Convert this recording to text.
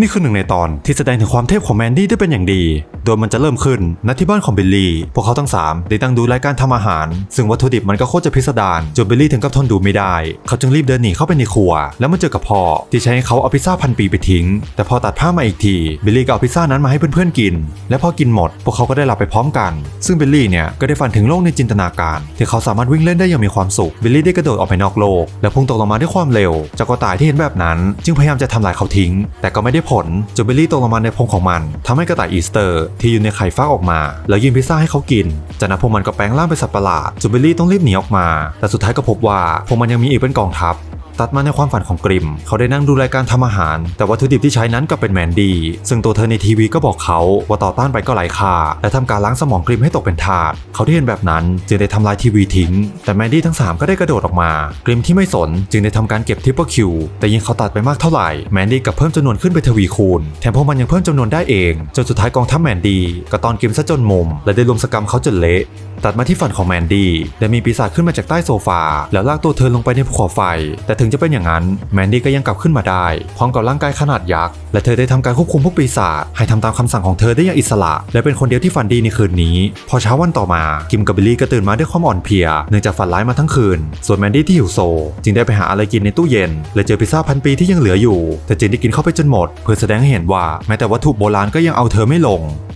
นี่คือหนึ่งในตอนที่แสดงถึงความเทพของแมนดี้ได้เป็นอย่างดี โดยมันจะเริ่มขึ้นณที่บ้านของบิลลี่ พวกเขาทั้งสามได้ตั้งดูรายการทำอาหาร ซึ่งวัตถุดิบมันก็โคตรจะพิสดารจนบิลลี่ถึงกับทนดูไม่ได้ เขาจึงรีบเดินหนีเข้าไปในครัว แล้วมาเจอกับพ่อที่ใช้ให้เขาเอาพิซซ่าพันปีไปทิ้ง แต่พอตัดภามาอีกที บิลลี่ก็เอาพิซซ่านั้นมาให้เพื่อนๆกิน และพอกินหมด พวกเขาก็ได้หลับไปพร้อมกัน ซึ่งบิลลี่เนี่ยก็ได้ฝันถึงโลกในจินตนาการ ที่เขาสามารถวิ่งเล่นได้อย่างมีความสุข บิลลี่ได้กระโดดออกไปนอกโลก และพุ่งตกลงมาด้วยความเร็วจากกระต่ายที่เห็นแบบนั้น จึงพยายามจะทำลายเขาทิ้ง แต่ก็ไม่ได้ผลจนบิลลี่ตกลงมาในพงของมันทำให้กระต่ายอีสเตอร์ ที่อยู่ในไข่ฟักออกมา แล้วยื่นพิซซ่าให้เขากิน จากนั้นพวกมันก็แปลงร่างเป็นสัตว์ประหลาดจูเบลลี่ต้องรีบหนีออกมา แต่สุดท้ายก็พบว่าพวกมันยังมีอีกเป็นกองทัพ ตัดมาในความฝันของกริม เขาได้นั่งดูรายการทำอาหาร แต่วัตถุดิบที่ใช้นั้นก็เป็นแมนดี้ซึ่งตัวเธอในทีวีก็บอกเขาว่าต่อต้านไปก็ไหลค่า และทำการล้างสมองกริมให้ตกเป็นทาส เขาที่เห็นแบบนั้นจึงได้ทำลายทีวีทิ้ง แต่แมนดี้ทั้ง 3 ก็ได้กระโดดออกมา กริมที่ไม่สนจึงได้ทำการเก็บทริปเปิลคิว แต่ยิ่งเขาตัดไปมากเท่าไหร่ แมนดี้กับเพิ่มจำนวนขึ้นไปทวีคูณ แถมพวกมันยังเพิ่มจำนวนได้เอง จนสุดท้ายกองทัพแมนดี้ก็ตอนกริมซะจนมุม และได้ลุมสกรรมเขาจนเละตัดมาที่ฝันของแมนดี้และมีปีศาจขึ้นมาจากใต้โซฟา แล้วลากตัวเธอลงไปในภูเขาไฟ แต่ถึงจะเป็นอย่างนั้น แมนดี้ก็ยังกลับขึ้นมาได้พร้อมกับร่างกายขนาดยักษ์และเธอได้ทำการควบคุมพวกปีศาจให้ทำตามคำสั่งของเธอได้อย่างอิสระ และเป็นคนเดียวที่ฝันดีในคืนนี้ พอเช้าวันต่อมากิมกับบิลลี่ก็ตื่นมาด้วยความอ่อนเพลียเนื่องจากฝันร้ายมาทั้งคืน ส่วนแมนดี้ที่หิวโซ จึงได้ไปหาอะไรกินในตู้เย็น และเจอพิซซ่าพันปีที่ยังเหลืออยู่ แต่จึงได้กินเข้าไปจนหมด เพื่อแสดงให้เห็นว่าแม้แต่วัตถุโบราณก็ยังเอาเธอไม่ลง